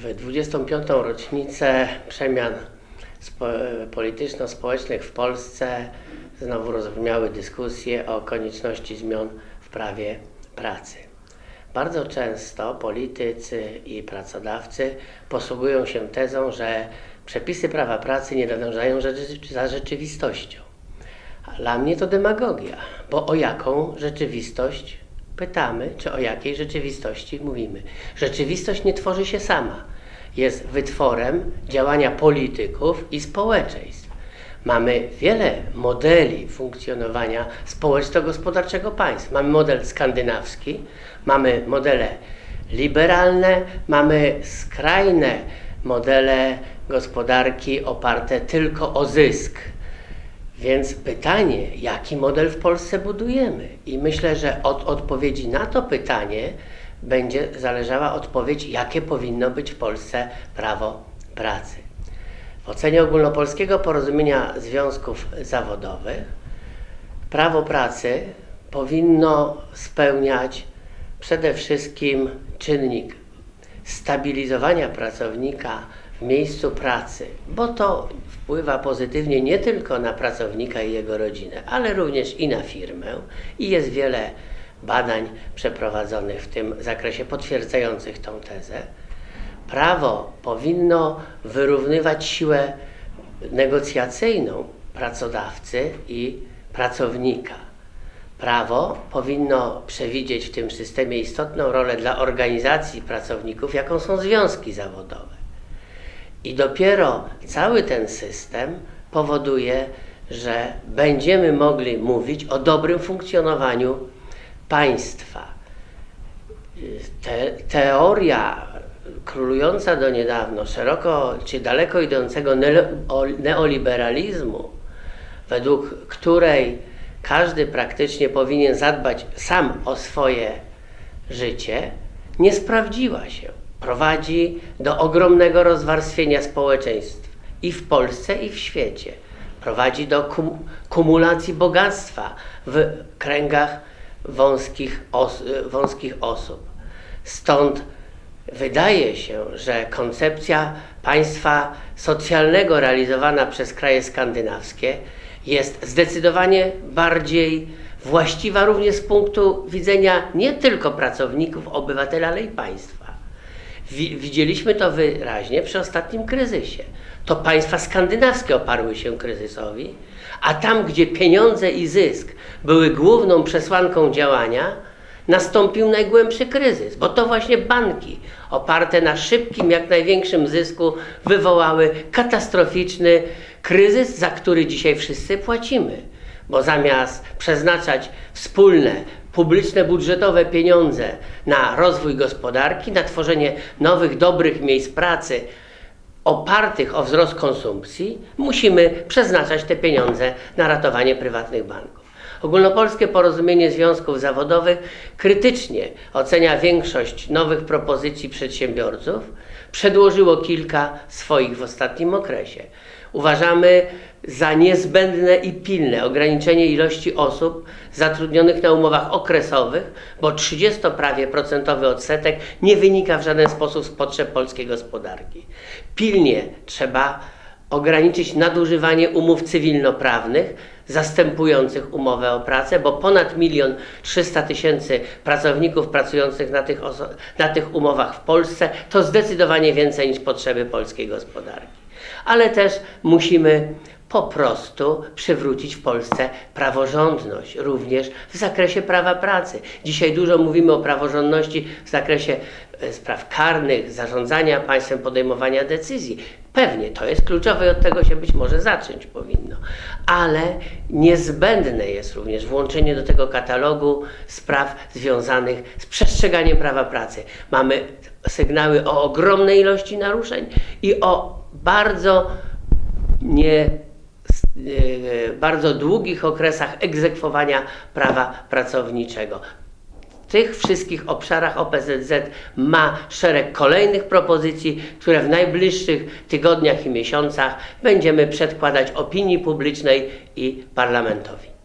W 25. rocznicę przemian spo, polityczno-społecznych w Polsce znowu rozbrzmiały dyskusje o konieczności zmian w prawie pracy. Bardzo często politycy i pracodawcy posługują się tezą, że przepisy prawa pracy nie nadążają za rzeczywistością. Dla mnie to demagogia, bo o jaką rzeczywistość pytamy, czy o jakiej rzeczywistości mówimy? Rzeczywistość nie tworzy się sama. Jest wytworem działania polityków i społeczeństw. Mamy wiele modeli funkcjonowania społeczno-gospodarczego państw. Mamy model skandynawski, mamy modele liberalne, mamy skrajne modele gospodarki oparte tylko o zysk. Więc pytanie, jaki model w Polsce budujemy? I myślę, że od odpowiedzi na to pytanie będzie zależała odpowiedź, jakie powinno być w Polsce prawo pracy. W ocenie ogólnopolskiego porozumienia związków zawodowych prawo pracy powinno spełniać przede wszystkim czynnik stabilizowania pracownika w miejscu pracy, bo to wpływa pozytywnie nie tylko na pracownika i jego rodzinę, ale również i na firmę. I jest wiele badań przeprowadzonych w tym zakresie potwierdzających tą tezę. Prawo powinno wyrównywać siłę negocjacyjną pracodawcy i pracownika. Prawo powinno przewidzieć w tym systemie istotną rolę dla organizacji pracowników, jaką są związki zawodowe. I dopiero cały ten system powoduje, że będziemy mogli mówić o dobrym funkcjonowaniu państwa. Te, teoria królująca do niedawno szeroko czy daleko idącego neoliberalizmu, według której każdy praktycznie powinien zadbać sam o swoje życie, nie sprawdziła się. Prowadzi do ogromnego rozwarstwienia społeczeństw i w Polsce, i w świecie. Prowadzi do kum- kumulacji bogactwa w kręgach wąskich, os- wąskich osób. Stąd wydaje się, że koncepcja państwa socjalnego realizowana przez kraje skandynawskie jest zdecydowanie bardziej właściwa również z punktu widzenia nie tylko pracowników, obywateli, ale i państwa. Wi- Widzieliśmy to wyraźnie przy ostatnim kryzysie. To państwa skandynawskie oparły się kryzysowi, a tam, gdzie pieniądze i zysk były główną przesłanką działania, nastąpił najgłębszy kryzys, bo to właśnie banki oparte na szybkim, jak największym zysku wywołały katastroficzny kryzys, za który dzisiaj wszyscy płacimy. Bo zamiast przeznaczać wspólne, publiczne, budżetowe pieniądze na rozwój gospodarki, na tworzenie nowych, dobrych miejsc pracy, opartych o wzrost konsumpcji, musimy przeznaczać te pieniądze na ratowanie prywatnych banków. Ogólnopolskie Porozumienie Związków Zawodowych krytycznie ocenia większość nowych propozycji przedsiębiorców. Przedłożyło kilka swoich w ostatnim okresie. Uważamy za niezbędne i pilne ograniczenie ilości osób zatrudnionych na umowach okresowych, bo 30 prawie procentowy odsetek nie wynika w żaden sposób z potrzeb polskiej gospodarki. Pilnie trzeba ograniczyć nadużywanie umów cywilnoprawnych zastępujących umowę o pracę, bo ponad milion 300 tysięcy pracowników pracujących na tych, na tych umowach w Polsce to zdecydowanie więcej niż potrzeby polskiej gospodarki. Ale też musimy po prostu przywrócić w Polsce praworządność, również w zakresie prawa pracy. Dzisiaj dużo mówimy o praworządności w zakresie e, spraw karnych, zarządzania państwem, podejmowania decyzji. Pewnie to jest kluczowe i od tego się być może zacząć powinno, ale niezbędne jest również włączenie do tego katalogu spraw związanych z przestrzeganiem prawa pracy. Mamy sygnały o ogromnej ilości naruszeń i o bardzo nie e, bardzo długich okresach egzekwowania prawa pracowniczego. Tych wszystkich obszarach OPZZ ma szereg kolejnych propozycji, które w najbliższych tygodniach i miesiącach będziemy przedkładać opinii publicznej i parlamentowi.